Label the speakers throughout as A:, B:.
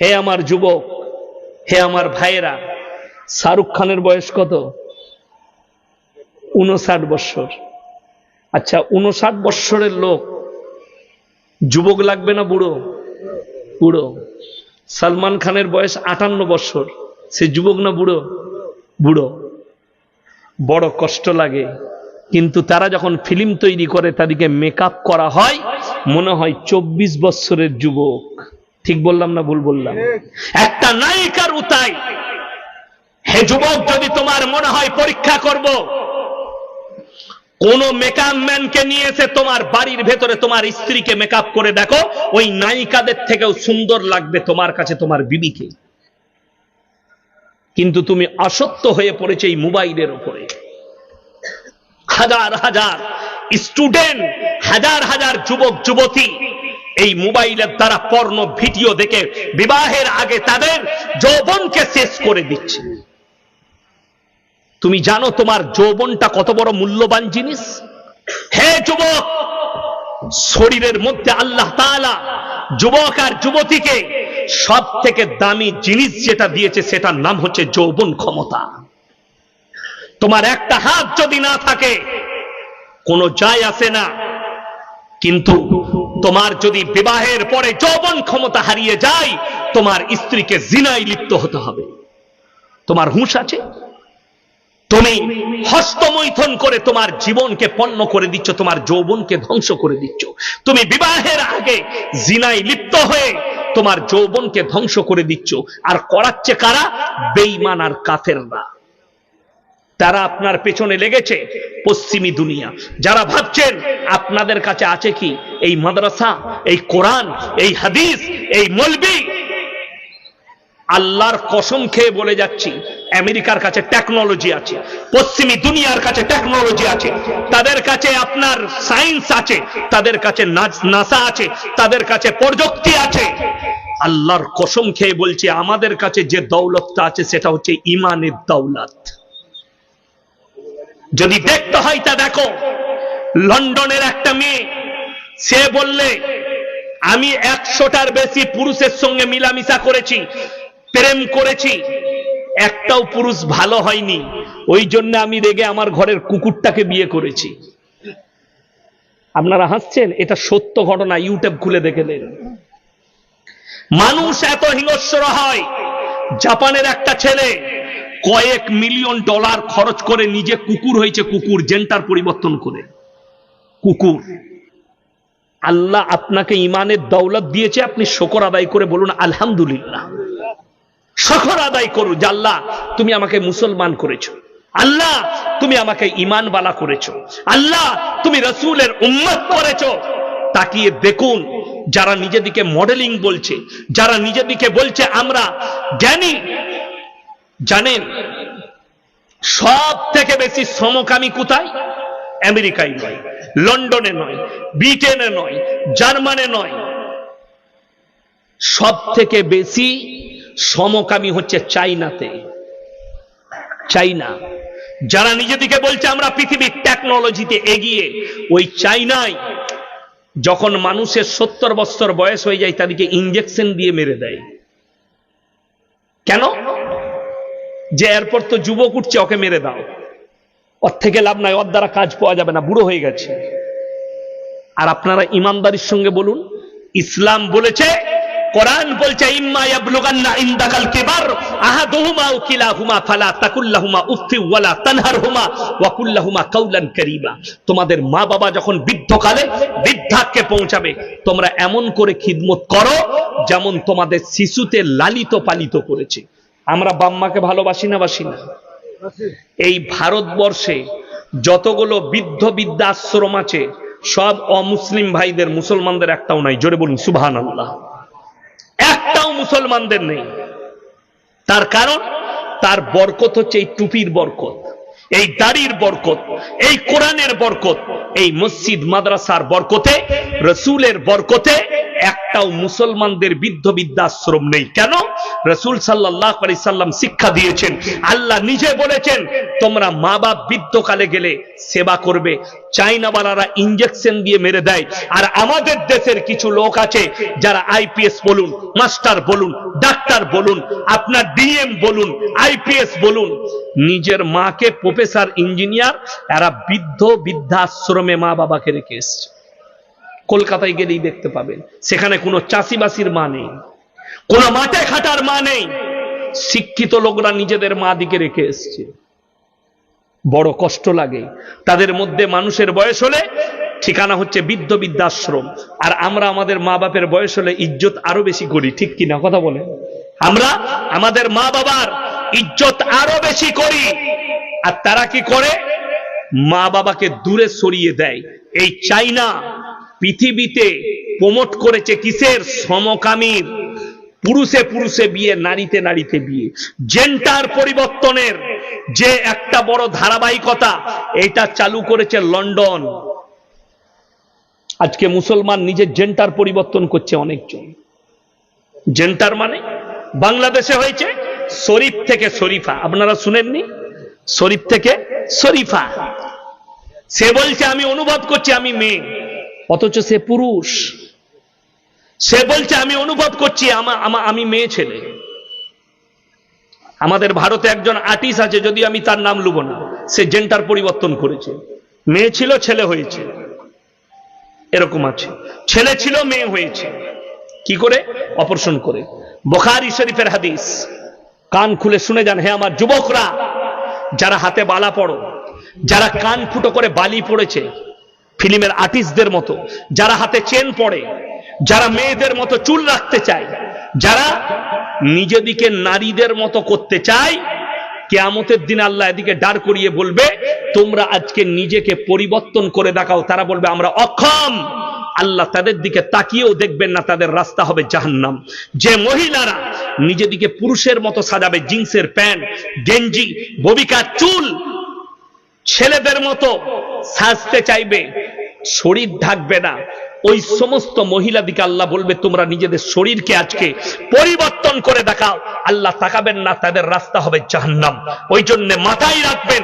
A: হে আমার যুবক, হে আমার ভাইয়েরা, শাহরুখ খানের বয়স কত? উনষাট বৎসর। আচ্ছা উনষাট বৎসরের লোক, যুবক লাগবে না বুড়ো? বুড়ো। সালমান খানের বয়স আটান্ন বৎসর। সে যুবক না বুড়ো? বুড়ো। বড় কষ্ট লাগে, কিন্তু তারা যখন ফিল্ম তৈরি করে, তাদেরকে মেকআপ করা হয়, মনে হয় চব্বিশ বৎসরের যুবক। ঠিক বললাম না ভুল বললাম? একটা নায়িকার উতাই। হে যুবক, যদি তোমার মনে হয় পরীক্ষা করব, কোন মেকআপ ম্যানকে নিয়ে এসে তোমার বাড়ির ভেতরে, তোমার স্ত্রীকে মেকআপ করে দেখো, ওই নায়িকাদের থেকেও সুন্দর লাগবে তোমার কাছে, তোমার বিবিকে। কিন্তু তুমি আসক্ত হয়ে পড়েছে এই মোবাইলের উপরে। হাজার হাজার স্টুডেন্ট, হাজার হাজার যুবক, যুবতী এই মোবাইলের দ্বারা পর্ণ ভিডিও দেখে বিবাহের আগে তাদের যৌবনকে শেষ করে দিচ্ছে। তুমি জানো তোমার যৌবনটা কত বড় মূল্যবান জিনিস? হে যুবক, শরীরের মধ্যে আল্লাহ তাআলা যুবক আর যুবতীকে সব থেকে দামি জিনিস যেটা দিয়েছে সেটার নাম হচ্ছে যৌবন ক্ষমতা। তোমার একটা হাত যদি না থাকে, কোনো যায় আসে না। কিন্তু তোমার যদি বিবাহের পরে যৌবন ক্ষমতা হারিয়ে যায়, তোমার স্ত্রীকে জিনায় লিপ্ত হতে হবে। তোমার হুঁশ আছে? তুমি হস্তমৈথন করে তোমার জীবনকে পণ্য করে দিচ্ছ, তোমার যৌবনকে ধ্বংস করে দিচ্ছ। তুমি বিবাহের আগে জিনায় লিপ্ত হয়ে তোমার যৌবনকে ধ্বংস করে দিচ্ছ। আর করাচ্ছে কারা? বেইমান আর কাফেররা। তারা আপনার পেছনে লেগেছে পশ্চিমী দুনিয়া। যারা ভাবছেন আপনাদের কাছে আছে কি? এই মাদ্রাসা, এই কোরআন, এই হাদিস, এই মলবি। আল্লাহর কসম খেয়ে বলে যাচ্ছি, আমেরিকার কাছে টেকনোলজি আছে, পশ্চিমী দুনিয়ার কাছে টেকনোলজি আছে। তাদের কাছে আপনার সায়েন্স আছে, তাদের কাছে নাসা আছে, তাদের কাছে প্রযুক্তি আছে। আল্লাহর কসম খেয়ে বলছি, আমাদের কাছে যে দৌলতটা আছে, সেটা হচ্ছে ইমানের দৌলত। যদি দেখতে হয় তা দেখো। লন্ডনের একটা মেয়ে, সে বললে, আমি একশোটার বেশি পুরুষের সঙ্গে মিলামিশা করেছি, প্রেম করেছি, একটাও পুরুষ ভালো হয়নি। ওই জন্য আমি রেগে আমার ঘরের কুকুরটাকে বিয়ে করেছি। আপনারা হাসছেন? এটা সত্য ঘটনা, ইউটিউব খুলে দেখে নেন। মানুষ এত হিংস্র হয়। জাপানের একটা ছেলে কয়েক মিলিয়ন ডলার খরচ করে নিজে কুকুর হয়েছে কুকুর, জেন্টার পরিবর্তন করে। কুকুর। আল্লাহ আপনাকে ইমানের দৌলত দিয়েছে, আপনি শকর আদায় করে বলুন, আলহামদুলিল্লাহ। শকর আদায় করুন যে আল্লাহ, তুমি আমাকে মুসলমান করেছ। আল্লাহ, তুমি আমাকে ইমান বালা করেছ। আল্লাহ, তুমি রসুলের উম্মত করেছ। তাকিয়ে দেখুন, যারা নিজেদিকে মডেলিং বলছে, যারা নিজেদিকে বলছে, আমরা জ্ঞানী জানেন সব থেকে বেশি সমকামী কোথায়? আমেরিকায় নয়, লন্ডনে নয়, ব্রিটেনে নয়, জার্মানে নয়। সব থেকে বেশি সমকামী হচ্ছে চাইনাতে। চাইনা। যারা নিজেদিকে বলছে আমরা পৃথিবীর টেকনোলজিতে এগিয়ে, ওই চাইনায় যখন মানুষের সত্তর বছর বয়স হয়ে যায়, তাদেরকে ইঞ্জেকশন দিয়ে মেরে দেয়। কেন? যে এরপর তো যুবক উঠছে, ওকে মেরে দাও। ওর থেকে লাভ নাই, ওর দ্বারা কাজ পাওয়া যাবে না, বুড়ো হয়ে গেছে। আর আপনারা ইমানদারির সঙ্গে বলুন, ইসলাম বলেছে, কোরআন বলছে তোমাদের মা বাবা যখন বৃদ্ধকালে বৃদ্ধাক্যে পৌঁছাবে, তোমরা এমন করে খিদমত করো, যেমন তোমাদের শিশুতে লালিত পালিত করেছে। আমরা বাম্মাকে ভালোবাসি না বাসি না। এই ভারতবর্ষে যতগুলো বৃদ্ধ বৃদ্ধাশ্রম আছে, সব অমুসলিম ভাইদের, মুসলমানদের একটাও নাই। জোরে বলুন সুবহান আল্লাহ একটাও মুসলমানদের নেই। তার কারণ, তার বরকত হচ্ছে এই টুপির বরকত, এই দাড়ির বরকত, এই কোরআনের বরকত, এই মসজিদ, মাদ্রাসার বরকতে, রসুলের বরকতে একটাও মুসলমানদের বৃদ্ধ বৃদ্ধাশ্রম নেই। কেন? রসুল সাল্লাহ সাল্লাম শিক্ষা দিয়েছেন। আল্লাহ নিজে বলেছেন, তোমরা মা বাপ বৃদ্ধকালে গেলে সেবা করবে। চাইনাওয়ালারা ইঞ্জেকশন দিয়ে মেরে দেয়। আর আমাদের দেশের কিছু লোক আছে যারা আইপিএস বলুন মাস্টার বলুন ডাক্তার বলুন, আপনার ডিএম বলুন আইপিএস বলুন। নিজের মাকে প্রফেসর ইঞ্জিনিয়ার এরা বৃদ্ধ বৃদ্ধাশ্রমে মা বাবাকে রেখে এসছে। কলকাতায় গেলেই দেখতে পাবেন। সেখানে কোনো চাষিবাসির মা নেই। কোনো মাঠে খাটার মা নেই। শিক্ষিত লোকরা নিজেদের মা দিকে রেখে এসছে। বড় কষ্ট লাগে। তাদের মধ্যে মানুষের বয়স হলে ঠিকানা হচ্ছে বৃদ্ধ বৃদ্ধাশ্রম। আর আমরা আমাদের মা বাপের বয়স হলে ইজ্জত আরও বেশি করি। ঠিক কিনা কথা বলে আমরা আমাদের মা বাবার ইজ্জত আরও বেশি করি। আর তারা কি করে? মা বাবাকে দূরে সরিয়ে দেয়। এই চাইনা পৃথিবীতে প্রমোট করেছে কিসের? সমকামীর। পুরুষে পুরুষে বিয়ে, নারীতে নারীতে বিয়ে। জেন্টার পরিবর্তনের যে একটা বড় ধারাবাহিকতা, এটা চালু করেছে লন্ডন। আজকে মুসলমান নিজের জেন্টার পরিবর্তন করছে অনেকজন। জেন্টার মানে বাংলাদেশে হয়েছে শরীফ থেকে শরীফা। আপনারা শুনেননি? শরীফ থেকে শরীফা। সে বলছে, আমি অনুভব করছি, আমি মেয়ে। অথচ সে পুরুষ। সে বলছে, আমি অনুভব করছি, আমা- মেয়ে ছেলে। আমাদের ভারতে একজন আর্টিস্ট আছে যদি আমি তার নাম লুব না। সে জেন্টার পরিবর্তন করেছে। মেয়ে ছিল, ছেলে হয়েছে। এরকম আছে। ছেলে ছিল, মেয়ে হয়েছে। কি করে? অপারেশন করে। বখারি শরীফের হাদিস। কান খুলে শুনে যান, হে আমার যুবকরা, যারা হাতে বালা পড়ো, যারা কান ফুটো করে বালি পড়েছে ফিল্মের আর্টিস্টদের মতো, যারা হাতে চেন পড়ে, যারা মেয়েদের মতো চুল রাখতে চায়, যারা নিজেদিকে নারীদের মতো করতে চায়, কেয়ামতের দিন আল্লাহ এদিকে দাঁড় করিয়ে বলবে, তোমরা আজকে নিজেকে পরিবর্তন করে দেখাও। তারা বলবে, আমরা অক্ষম। আল্লাহ তাদের দিকে তাকিয়েও দেখবেন না, তাদের রাস্তা হবে জাহান্নাম। যে মহিলারা নিজেদিকে পুরুষের মতো সাজাবে, জিন্সের প্যান্ট, গেঞ্জি ববিকার চুল, ছেলেদের মতো সাজতে চাইবে, শরীর ঢাকবে না। ওই সমস্ত মহিলাদিকে আল্লাহ বলবে, তোমরা নিজেদের শরীরকে আজকে পরিবর্তন করে দেখাও। আল্লাহ তাকাবেন না, তাদের রাস্তা হবে জাহান্নাম। ওই জন্য মাথায় রাখবেন,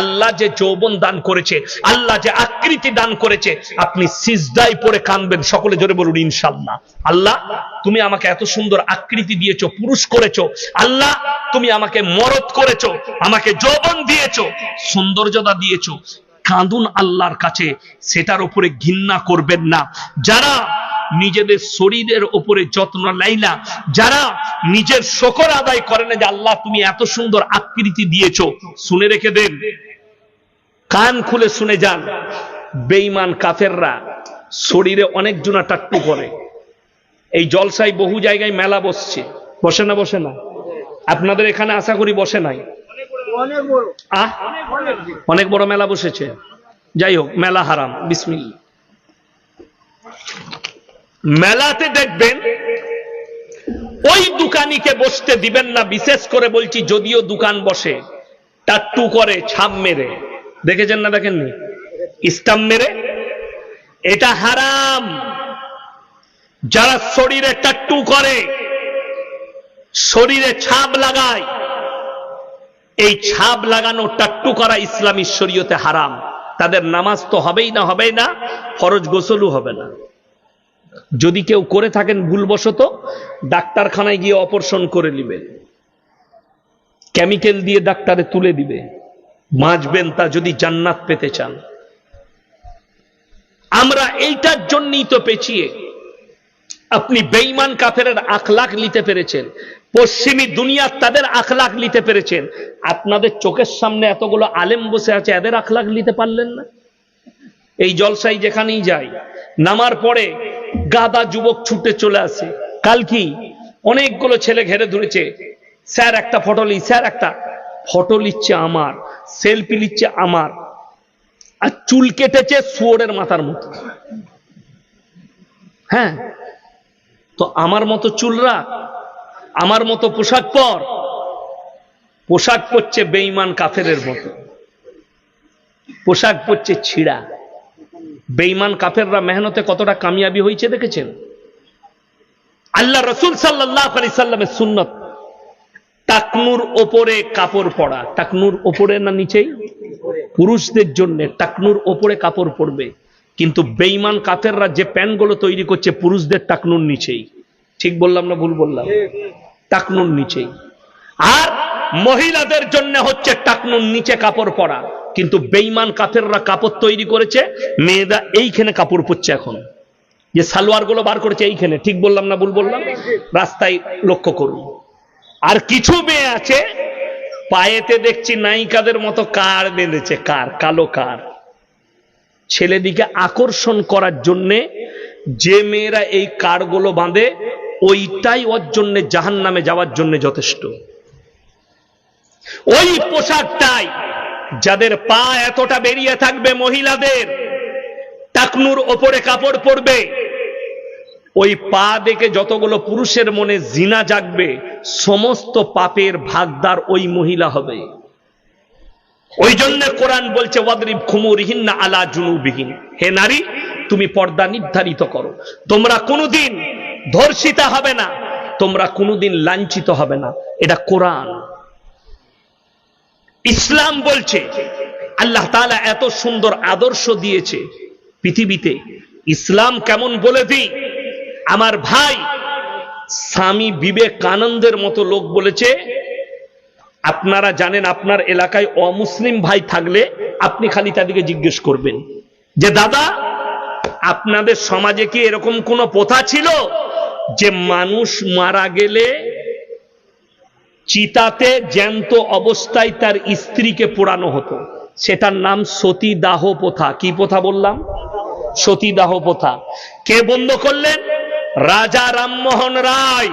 A: আল্লাহ যে যৌবন দান করেছে, আল্লাহ যে আকৃতি দান করেছে, আপনি সিজদাই পরে কানবেন। সকলে জোরে বলুন ইনশাল্লাহ আল্লাহ, তুমি আমাকে এত সুন্দর আকৃতি দিয়েছ, পুরুষ করেছ। আল্লাহ, তুমি আমাকে মরদ করেছ, আমাকে যৌবন দিয়েছ, সৌন্দর্যতা দিয়েছ। কাঁদুন আল্লাহর কাছে, সেটার উপরে ঘৃণা করবেন না। যারা নিজেদের শরীরের উপরে যত্ন নেয় না, যারা নিজের শকর আদায় করে না যে আল্লাহ তুমি এত সুন্দর আকৃতি দিয়েছ, শুনে রেখে দেন। কান খুলে শুনে যান। বেইমান কাফেররা শরীরে অনেক জনা টাট্টু করে। এই জলসায় বহু জায়গায় মেলা বসছে। বসে না বসে না? আপনাদের এখানে আশা করি বসে নাই।
B: অনেক বড়।
A: মেলা বসেছে। যাই হোক, মেলা হারাম। বিসমিল মেলাতে দেখবেন, ওই দোকানিকে বসতে দিবেন না, বিশেষ করে বলছি যদিও দোকান বসে। টাট্টু করে ছাপ মেরে। দেখেছেন না দেখেননি? স্টাম্প মেরে। এটা হারাম। যারা শরীরে টাট্টু করে, শরীরে ছাপ লাগায় এই ছাপ লাগানো টাট্টু করা ইসলামী শরীয়তে হারাম। তাদের নামাজ তো হবেই না হবেই না, ফরজ গোসলও হবে না। যদি কেউ করে থাকেন ভুলবশত, ডাক্তারখানায় গিয়ে অপারেশন করে নেবেন কেমিক্যাল দিয়ে ডাক্তারে তুলে দিবে। বাঁচবেন তা যদি জান্নাত পেতে চান। আমরা এইটার জন্যই তো পেছিয়ে আপনি বেইমান কাফেরের আখলাখ নিতে পেরেছেন। পশ্চিমী দুনিয়া তাদের আখলাখ নিতে পেরেছেন। আপনাদের চোখের সামনে এতগুলো আলেম বসে আছে, এদের আখলাখ নিতে পারলেন না? এই জলসাই যেখানেই যাই, নামার পরে গাদা যুবক ছুটে চলে আসে। কাল কি? অনেকগুলো ছেলে ঘেরে ধরেছে, স্যার, একটা ফটো লি, স্যার, একটা ফটো লিচ্ছে আমার, সেলফি লিচ্ছে আমার, আর চুল কেটেছে শুয়োরের মাথার মতো। হ্যাঁ? তো আমার মতো চুল রাখ আমার মতো পোশাক পর। পোশাক পরছে বেঈমান কাফেরের মতো। পোশাক পরছে ছিঁড়া। বেঈমান কাফেররা মেহনতে কতটা কামিয়াবি হয়েছে দেখেছেন? আল্লাহ রসুল সাল্লাহ সাল্লামের সুন্নত। টাকনুর ওপরে কাপড় পরা। টাকনুর ওপরে না নিচেই? পুরুষদের জন্য টাকনুর ওপরে কাপড় পরবে। কিন্তু বেইমান কাফেররা যে প্যান্টগুলো তৈরি করছে পুরুষদের টাকনুর নিচেই। ঠিক বললাম না ভুল বললাম? টাকনুর নিচেই। আর মহিলাদের জন্য হচ্ছে টাকনুর নিচে কাপড় পরা। কিন্তু বেইমান কাফেররা কাপড় তৈরি করেছে, মেয়েরা এইখানে কাপড় পরছে এখন। যে সালোয়ারগুলো বার করেছে এইখানে, ঠিক বললাম না ভুল বললাম? রাস্তায় লক্ষ্য করুন। আর কিছু মেয়ে আছে, পায়েতে দেখছি নায়িকাদের মতো কার বেঁধেছে, কার, কালো কার। ছেলেদিকে আকর্ষণ করার জন্যে যে মেয়েরা এই কারগুলো বাঁধে ওইটাই ওর জন্য জাহান নামে যাওয়ার জন্য যথেষ্ট। ওই পোশাকটাই যাদের পা এতটা বেরিয়ে থাকবে মহিলাদের, টাকনুর ওপরে কাপড় পরবে, ওই পা দেখে যতগুলো পুরুষের মনে জিনা জাগবে, সমস্ত পাপের ভাগদার ওই মহিলা হবে। ওই জন্য কোরআন বলছে, ওয়াদরিব খুমুরহীন না আলা জুনুবিহীন হে নারী, তুমি পর্দা নির্ধারিত করো। তোমরা কোনোদিন ধর্ষিতা হবে না। তোমরা কোনোদিন লাঞ্ছিত হবে না। এটা কোরআন। ইসলাম বলছে, আল্লাহ তাআলা এত সুন্দর আদর্শ দিয়েছে পৃথিবীতে। ইসলাম কেমন বলে দিই? আমার ভাই স্বামী বিবেকানন্দের মতো লোক বলেছে, আপনারা জানেন আপনার এলাকায় অমুসলিম ভাই থাকলে আপনি খালি তাদেরকে জিজ্ঞেস করবেন। যে, দাদা, আপনাদের সমাজে কি এরকম কোন প্রথা ছিল? যে মানুষ মারা গেলে চিতাতে জ্যান্ত অবস্থায় তার স্ত্রীকে পোড়ানো হতো। সেটার নাম সতীদাহ প্রথা। কি প্রথা বললাম? সতীদাহ প্রথা। কে বন্ধ করলেন? রাজা রামমোহন রায়।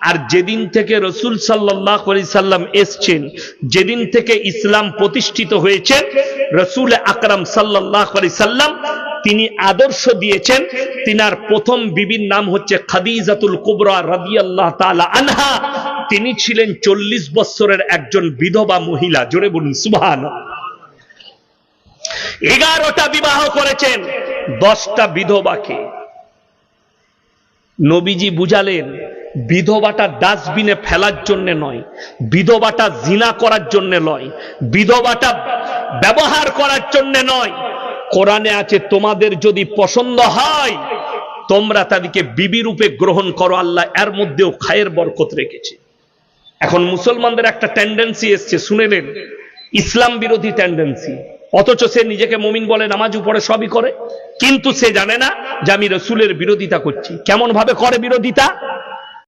A: আর যেদিন থেকে রসুল সাল্লাহ সাল্লাম এসছেন, যেদিন থেকে ইসলাম প্রতিষ্ঠিত হয়েছে, রসুল আকরাম সাল্লাহ সাল্লাম তিনি আদর্শ দিয়েছেন। তিনার প্রথম বিবির নাম হচ্ছে খাদিজাতুল কুবরা রাদি আল্লাহ আনহা। তিনি ছিলেন চল্লিশ বৎসরের একজন বিধবা মহিলা। জোরে বলুন সুবহান এগারোটা বিবাহ করেছেন, দশটা বিধবাকে। নবীজি বুঝালেন, বিধবাটা ডাস্টবিনে ফেলার জন্য নয়, বিধবাটা জিনা করার জন্য নয়, বিধবাটা ব্যবহার করার জন্য নয়। কোরআনে আছে, তোমাদের যদি পছন্দ হয়, তোমরা তাদেরকে বিবি রূপে গ্রহণ করো, আল্লাহ এর মধ্যেও খায়ের বরকত রেখেছে। এখন মুসলমানদের একটা টেন্ডেন্সি এসছে, শুনে নেন। ইসলাম বিরোধী টেন্ডেন্সি অথচ সে নিজেকে মমিন বলে নামাজ উপরে সবই করে, কিন্তু সে জানে না যে আমি রসুলের বিরোধিতা করছি। কেমন ভাবে করে বিরোধিতা?